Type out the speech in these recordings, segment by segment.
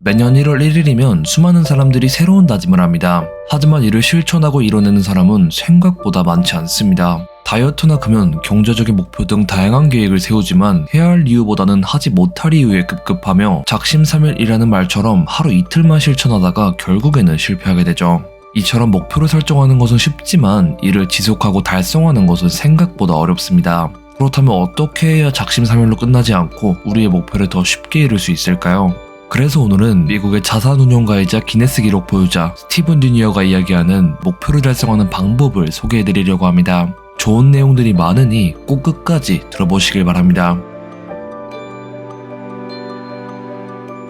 매년 1월 1일이면 수많은 사람들이 새로운 다짐을 합니다. 하지만 이를 실천하고 이뤄내는 사람은 생각보다 많지 않습니다. 다이어트나 금연, 경제적인 목표 등 다양한 계획을 세우지만 해야 할 이유보다는 하지 못할 이유에 급급하며 작심삼일이라는 말처럼 하루 이틀만 실천하다가 결국에는 실패하게 되죠. 이처럼 목표를 설정하는 것은 쉽지만 이를 지속하고 달성하는 것은 생각보다 어렵습니다. 그렇다면 어떻게 해야 작심삼일로 끝나지 않고 우리의 목표를 더 쉽게 이룰 수 있을까요? 그래서 오늘은 미국의 자산운용가이자 기네스 기록 보유자 스티븐 디니어가 이야기하는 목표를 달성하는 방법을 소개해드리려고 합니다. 좋은 내용들이 많으니 꼭 끝까지 들어보시길 바랍니다.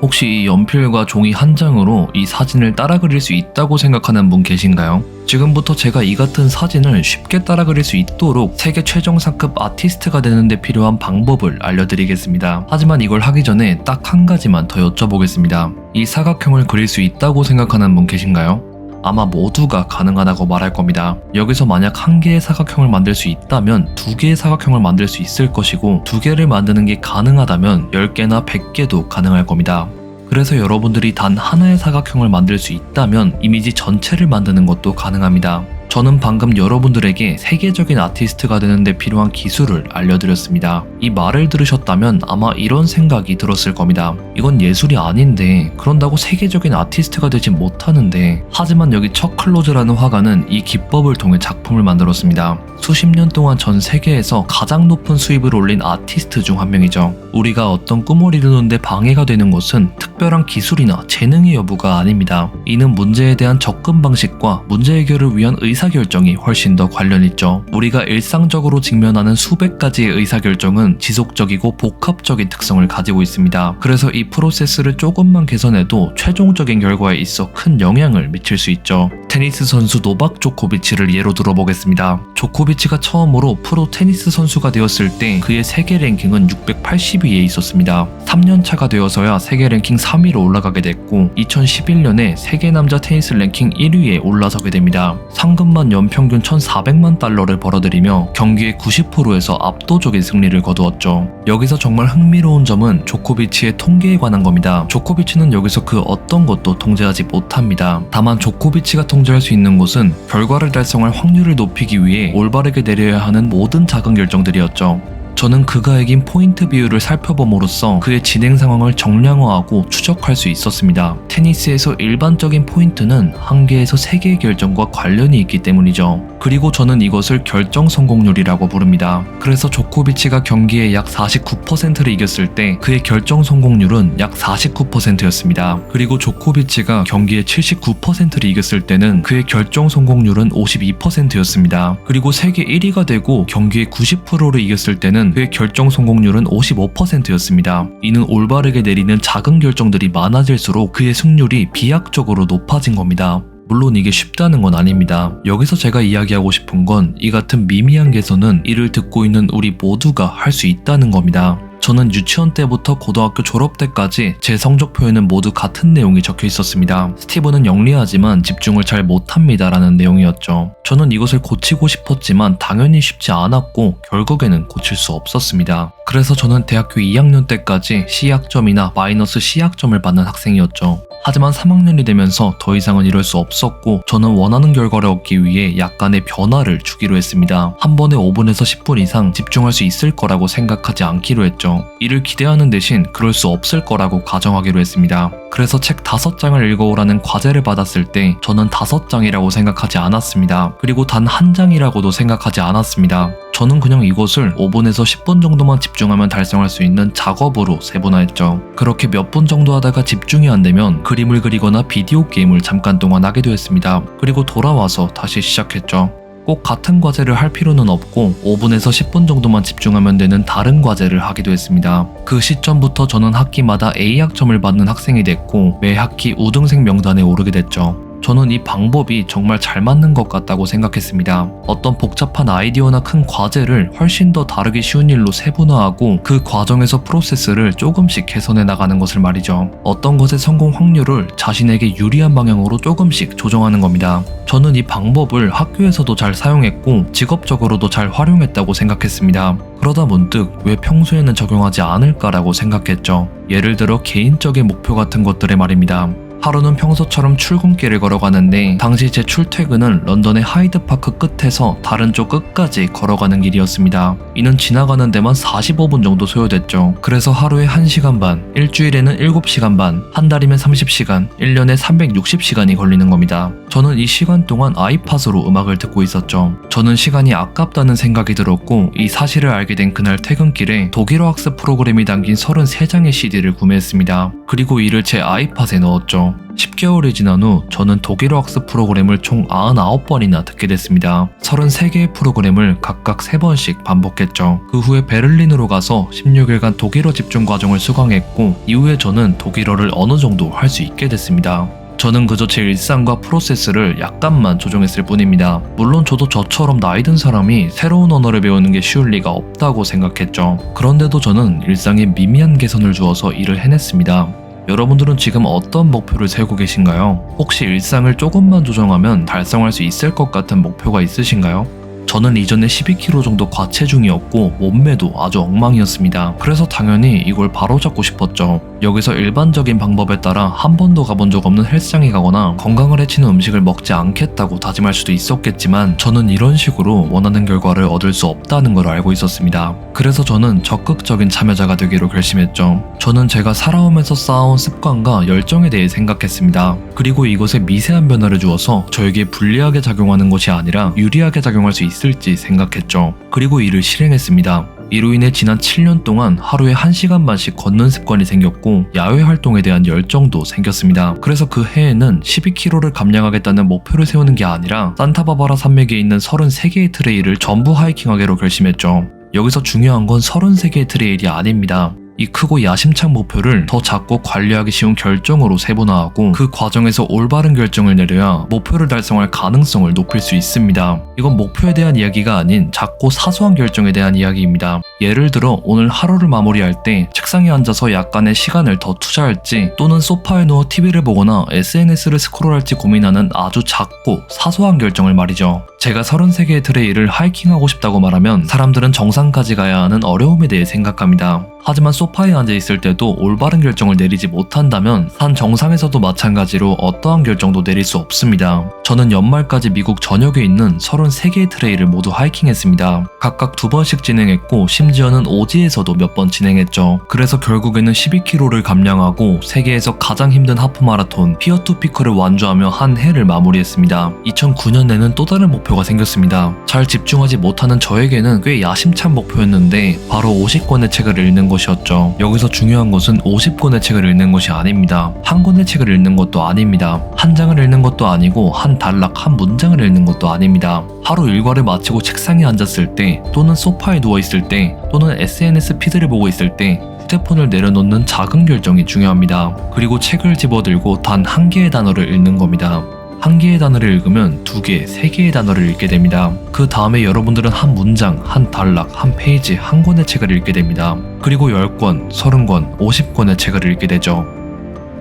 혹시 이 연필과 종이 한 장으로 이 사진을 따라 그릴 수 있다고 생각하는 분 계신가요? 지금부터 제가 이 같은 사진을 쉽게 따라 그릴 수 있도록 세계 최정상급 아티스트가 되는데 필요한 방법을 알려드리겠습니다. 하지만 이걸 하기 전에 딱 한 가지만 더 여쭤보겠습니다. 이 사각형을 그릴 수 있다고 생각하는 분 계신가요? 아마 모두가 가능하다고 말할 겁니다. 여기서 만약 한 개의 사각형을 만들 수 있다면 두 개의 사각형을 만들 수 있을 것이고 두 개를 만드는 게 가능하다면 10개나 100개도 가능할 겁니다. 그래서 여러분들이 단 하나의 사각형을 만들 수 있다면 이미지 전체를 만드는 것도 가능합니다. 저는 방금 여러분들에게 세계적인 아티스트가 되는데 필요한 기술을 알려드렸습니다. 이 말을 들으셨다면 아마 이런 생각이 들었을 겁니다. 이건 예술이 아닌데 그런다고 세계적인 아티스트가 되지 못하는데 하지만 여기 척클로즈라는 화가는 이 기법을 통해 작품을 만들었습니다. 수십 년 동안 전 세계에서 가장 높은 수입을 올린 아티스트 중 한 명이죠. 우리가 어떤 꿈을 이루는데 방해가 되는 것은 특별한 기술이나 재능의 여부가 아닙니다. 이는 문제에 대한 접근 방식과 문제 해결을 위한 의 사결정이 훨씬 더 관련 있죠. 우리가 일상적으로 직면하는 수백 가지의 의사결정은 지속적이고 복합적인 특성을 가지고 있습니다. 그래서 이 프로세스를 조금만 개선해도 최종적인 결과에 있어 큰 영향을 미칠 수 있죠. 테니스 선수 노박 조코비치를 예로 들어보겠습니다. 조코비치가 처음으로 프로 테니스 선수가 되었을 때 그의 세계 랭킹은 680위에 있었습니다. 3년 차가 되어서야 세계 랭킹 3위로 올라가게 됐고 2011년에 세계 남자 테니스 랭킹 1위에 올라서게 됩니다. 상금 만 연평균 1,400만 달러를 벌어들이며 경기의 90%에서 압도적인 승리를 거두었죠. 여기서 정말 흥미로운 점은 조코비치의 통계에 관한 겁니다. 조코비치는 여기서 그 어떤 것도 통제하지 못합니다. 다만 조코비치가 통제할 수 있는 것은 결과를 달성할 확률을 높이기 위해 올바르게 내려야 하는 모든 작은 결정들이었죠. 저는 그가 이긴 포인트 비율을 살펴봄으로써 그의 진행 상황을 정량화하고 추적할 수 있었습니다. 테니스에서 일반적인 포인트는 한 개에서 세 개의 결정과 관련이 있기 때문이죠. 그리고 저는 이것을 결정 성공률이라고 부릅니다. 그래서 조코비치가 경기에 약 49%를 이겼을 때 그의 결정 성공률은 약 49%였습니다. 그리고 조코비치가 경기에 79%를 이겼을 때는 그의 결정 성공률은 52%였습니다. 그리고 세계 1위가 되고 경기에 90%를 이겼을 때는 그의 결정 성공률은 55%였습니다. 이는 올바르게 내리는 작은 결정들이 많아질수록 그의 승률이 비약적으로 높아진 겁니다. 물론 이게 쉽다는 건 아닙니다. 여기서 제가 이야기하고 싶은 건 이 같은 미미한 개선은 이를 듣고 있는 우리 모두가 할 수 있다는 겁니다. 저는 유치원 때부터 고등학교 졸업 때까지 제 성적표에는 모두 같은 내용이 적혀 있었습니다. 스티븐은 영리하지만 집중을 잘 못합니다 라는 내용이었죠. 저는 이것을 고치고 싶었지만 당연히 쉽지 않았고 결국에는 고칠 수 없었습니다. 그래서 저는 대학교 2학년 때까지 C학점이나 마이너스 C학점을 받는 학생이었죠. 하지만 3학년이 되면서 더 이상은 이럴 수 없었고 저는 원하는 결과를 얻기 위해 약간의 변화를 주기로 했습니다. 한 번에 5분에서 10분 이상 집중할 수 있을 거라고 생각하지 않기로 했죠. 이를 기대하는 대신 그럴 수 없을 거라고 가정하기로 했습니다. 그래서 책 5장을 읽어오라는 과제를 받았을 때 저는 5장이라고 생각하지 않았습니다. 그리고 단 한 장이라고도 생각하지 않았습니다. 저는 그냥 이것을 5분에서 10분 정도만 집중하면 달성할 수 있는 작업으로 세분화했죠. 그렇게 몇 분 정도 하다가 집중이 안 되면 그림을 그리거나 비디오 게임을 잠깐 동안 하게 되었습니다. 그리고 돌아와서 다시 시작했죠. 꼭 같은 과제를 할 필요는 없고 5분에서 10분 정도만 집중하면 되는 다른 과제를 하기도 했습니다. 그 시점부터 저는 학기마다 A 학점을 받는 학생이 됐고 매 학기 우등생 명단에 오르게 됐죠. 저는 이 방법이 정말 잘 맞는 것 같다고 생각했습니다. 어떤 복잡한 아이디어나 큰 과제를 훨씬 더 다루기 쉬운 일로 세분화하고 그 과정에서 프로세스를 조금씩 개선해 나가는 것을 말이죠. 어떤 것의 성공 확률을 자신에게 유리한 방향으로 조금씩 조정하는 겁니다. 저는 이 방법을 학교에서도 잘 사용했고 직업적으로도 잘 활용했다고 생각했습니다. 그러다 문득 왜 평소에는 적용하지 않을까라고 생각했죠. 예를 들어 개인적인 목표 같은 것들의 말입니다. 하루는 평소처럼 출근길을 걸어가는데 당시 제 출퇴근은 런던의 하이드파크 끝에서 다른 쪽 끝까지 걸어가는 길이었습니다. 이는 지나가는 데만 45분 정도 소요됐죠. 그래서 하루에 1시간 반, 일주일에는 7시간 반, 한 달이면 30시간, 1년에 360시간이 걸리는 겁니다. 저는 이 시간 동안 아이팟으로 음악을 듣고 있었죠. 저는 시간이 아깝다는 생각이 들었고 이 사실을 알게 된 그날 퇴근길에 독일어 학습 프로그램이 담긴 33장의 CD를 구매했습니다. 그리고 이를 제 아이팟에 넣 었죠. 10개월이 지난 후 저는 독일어 학습 프로그램을 총 99번이나 듣게 됐습니다. 33개의 프로그램을 각각 3번씩 반복했죠. 그 후에 베를린으로 가서 16일간 독일어 집중 과정을 수강했고 이후에 저는 독일어를 어느 정도 할 수 있게 됐습니다. 저는 그저 제 일상과 프로세스를 약간만 조정했을 뿐입니다. 물론 저도 저처럼 나이 든 사람이 새로운 언어를 배우는 게 쉬울 리가 없다고 생각했죠. 그런데도 저는 일상에 미미한 개선을 주어서 일을 해냈습니다. 여러분들은 지금 어떤 목표를 세우고 계신가요? 혹시 일상을 조금만 조정하면 달성할 수 있을 것 같은 목표가 있으신가요? 저는 이전에 12kg 정도 과체중이었고 몸매도 아주 엉망이었습니다. 그래서 당연히 이걸 바로잡고 싶었죠. 여기서 일반적인 방법에 따라 한 번도 가본 적 없는 헬스장에 가거나 건강을 해치는 음식을 먹지 않겠다고 다짐할 수도 있었겠지만 저는 이런 식으로 원하는 결과를 얻을 수 없다는 걸 알고 있었습니다. 그래서 저는 적극적인 참여자가 되기로 결심했죠. 저는 제가 살아오면서 쌓아온 습관과 열정에 대해 생각했습니다. 그리고 이것에 미세한 변화를 주어서 저에게 불리하게 작용하는 것이 아니라 유리하게 작용할 수 있을지 생각했죠. 그리고 이를 실행했습니다. 이로 인해 지난 7년 동안 하루에 1시간 반씩 걷는 습관이 생겼고 야외 활동에 대한 열정도 생겼습니다. 그래서 그 해에는 12km를 감량하겠다는 목표를 세우는 게 아니라 산타바바라 산맥에 있는 33개의 트레일을 전부 하이킹하기로 결심했죠. 여기서 중요한 건 33개의 트레일이 아닙니다. 이 크고 야심찬 목표를 더 작고 관리하기 쉬운 결정으로 세분화하고 그 과정에서 올바른 결정을 내려야 목표를 달성할 가능성을 높일 수 있습니다. 이건 목표에 대한 이야기가 아닌 작고 사소한 결정에 대한 이야기입니다. 예를 들어 오늘 하루를 마무리할 때 책상에 앉아서 약간의 시간을 더 투자할지 또는 소파에 누워 TV를 보거나 SNS를 스크롤할지 고민하는 아주 작고 사소한 결정을 말이죠. 제가 33개의 트레일을 하이킹하고 싶다고 말하면 사람들은 정상까지 가야 하는 어려움에 대해 생각합니다. 하지만 소 파에 앉아 있을 때도 올바른 결정을 내리지 못한다면 산 정상에서도 마찬가지로 어떠한 결정도 내릴 수 없습니다. 저는 연말까지 미국 전역에 있는 33개의 트레일을 모두 하이킹했습니다. 각각 두 번씩 진행했고 심지어는 오지에서도 몇 번 진행했죠. 그래서 결국에는 12km를 감량하고 세계에서 가장 힘든 하프 마라톤 피어투피커를 완주하며 한 해를 마무리했습니다. 2009년에는 또 다른 목표가 생겼습니다. 잘 집중하지 못하는 저에게는 꽤 야심찬 목표였는데 바로 50권의 책을 읽는 것이었죠. 여기서 중요한 것은 50권의 책을 읽는 것이 아닙니다. 한 권의 책을 읽는 것도 아닙니다. 한 장을 읽는 것도 아니고 한 단락 한 문장을 읽는 것도 아닙니다. 하루 일과를 마치고 책상에 앉았을 때 또는 소파에 누워 있을 때 또는 SNS 피드를 보고 있을 때 휴대폰을 내려놓는 작은 결정이 중요합니다. 그리고 책을 집어들고 단 한 개의 단어를 읽는 겁니다. 한 개의 단어를 읽으면 두 개, 세 개의 단어를 읽게 됩니다. 그 다음에 여러분들은 한 문장, 한 단락, 한 페이지, 한 권의 책을 읽게 됩니다. 그리고 10권, 30권, 50권의 책을 읽게 되죠.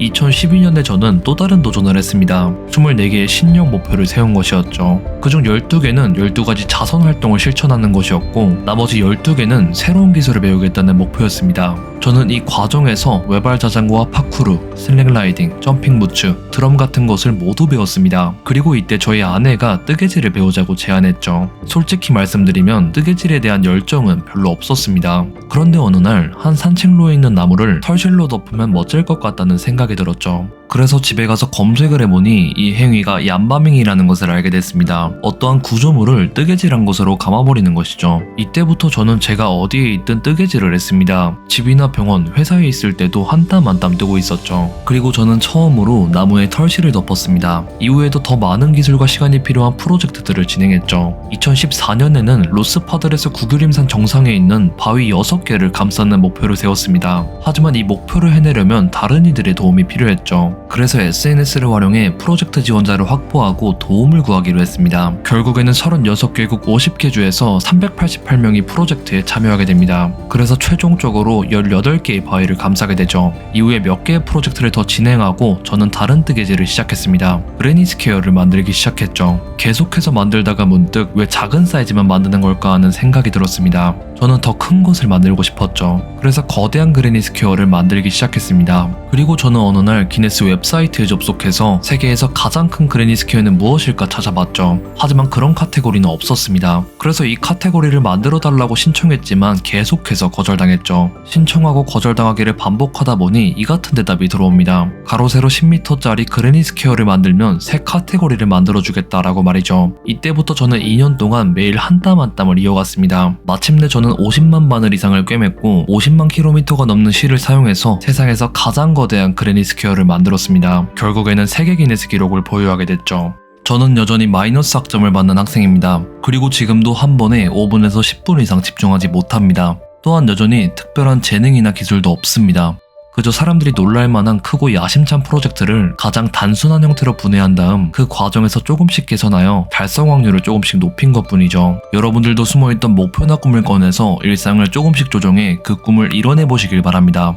2012년에 저는 또 다른 도전을 했습니다. 24개의 신용 목표를 세운 것이었죠. 그중 12개는 12가지 자선 활동을 실천하는 것이었고, 나머지 12개는 새로운 기술을 배우겠다는 목표였습니다. 저는 이 과정에서 외발 자전거와 파쿠르, 슬랙라이딩, 점핑 부츠, 드럼 같은 것을 모두 배웠습니다. 그리고 이때 저희 아내가 뜨개질을 배우자고 제안했죠. 솔직히 말씀드리면 뜨개질에 대한 열정은 별로 없었습니다. 그런데 어느 날 한 산책로에 있는 나무를 털실로 덮으면 멋질 것 같다는 생각 이 들었죠. 그래서 집에 가서 검색을 해보니 이 행위가 얀바밍이라는 것을 알게 됐습니다. 어떠한 구조물을 뜨개질한 것으로 감아버리는 것이죠. 이때부터 저는 제가 어디에 있든 뜨개질을 했습니다. 집이나 병원, 회사에 있을 때도 한 땀 한 땀 뜨고 있었죠. 그리고 저는 처음으로 나무에 털실을 덮었습니다. 이후에도 더 많은 기술과 시간이 필요한 프로젝트들을 진행했죠. 2014년에는 로스파들에서 구규림산 정상에 있는 바위 6개를 감싸는 목표를 세웠습니다. 하지만 이 목표를 해내려면 다른 이들의 도움이 필요했죠. 그래서 SNS를 활용해 프로젝트 지원자를 확보하고 도움을 구하기로 했습니다. 결국에는 36개국 50개 주에서 388명이 프로젝트에 참여하게 됩니다. 그래서 최종적으로 18개의 바위를 감싸게 되죠. 이후에 몇 개의 프로젝트를 더 진행하고 저는 다른 뜨개질을 시작했습니다. 그레니스케어를 만들기 시작했죠. 계속해서 만들다가 문득 왜 작은 사이즈만 만드는 걸까 하는 생각이 들었습니다. 저는 더 큰 것을 만들고 싶었죠. 그래서 거대한 그레니 스퀘어를 만들기 시작했습니다. 그리고 저는 어느 날 기네스 웹사이트에 접속해서 세계에서 가장 큰 그레니 스퀘어는 무엇일까 찾아봤죠. 하지만 그런 카테고리는 없었습니다. 그래서 이 카테고리를 만들어 달라고 신청했지만 계속해서 거절당했죠. 신청하고 거절당하기를 반복하다 보니 이 같은 대답이 들어옵니다. 가로 세로 10m짜리 그레니 스퀘어를 만들면 새 카테고리를 만들어 주겠다라고 말이죠. 이때부터 저는 2년 동안 매일 한 땀 한 땀을 이어갔습니다. 마침내 저는 50만 바늘 이상을 꿰맸고 50만 킬로미터가 넘는 실을 사용해서 세상에서 가장 거대한 그레니스퀘어를 만들었습니다. 결국에는 세계 기네스 기록을 보유하게 됐죠. 저는 여전히 마이너스 학점을 받는 학생입니다. 그리고 지금도 한 번에 5분에서 10분 이상 집중하지 못합니다. 또한 여전히 특별한 재능이나 기술도 없습니다. 그저 사람들이 놀랄 만한 크고 야심찬 프로젝트를 가장 단순한 형태로 분해한 다음 그 과정에서 조금씩 개선하여 달성 확률을 조금씩 높인 것 뿐이죠. 여러분들도 숨어있던 목표나 꿈을 꺼내서 일상을 조금씩 조정해 그 꿈을 이뤄내 보시길 바랍니다.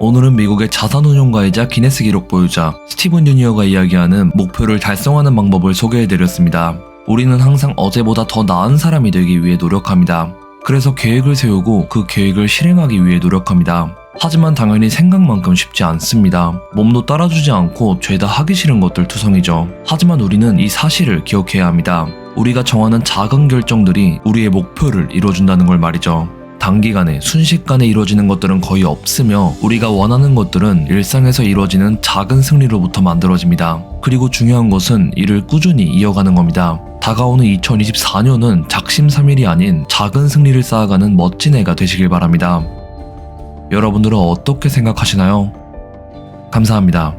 오늘은 미국의 자산운용가이자 기네스 기록 보유자 스티븐 유니어가 이야기하는 목표를 달성하는 방법을 소개해드렸습니다. 우리는 항상 어제보다 더 나은 사람이 되기 위해 노력합니다. 그래서 계획을 세우고 그 계획을 실행하기 위해 노력합니다. 하지만 당연히 생각만큼 쉽지 않습니다. 몸도 따라주지 않고 죄다 하기 싫은 것들 투성이죠. 하지만 우리는 이 사실을 기억해야 합니다. 우리가 정하는 작은 결정들이 우리의 목표를 이뤄준다는 걸 말이죠. 단기간에 순식간에 이루어지는 것들은 거의 없으며 우리가 원하는 것들은 일상에서 이루어지는 작은 승리로부터 만들어집니다. 그리고 중요한 것은 이를 꾸준히 이어가는 겁니다. 다가오는 2024년은 작심삼일이 아닌 작은 승리를 쌓아가는 멋진 해가 되시길 바랍니다. 여러분들은 어떻게 생각하시나요? 감사합니다.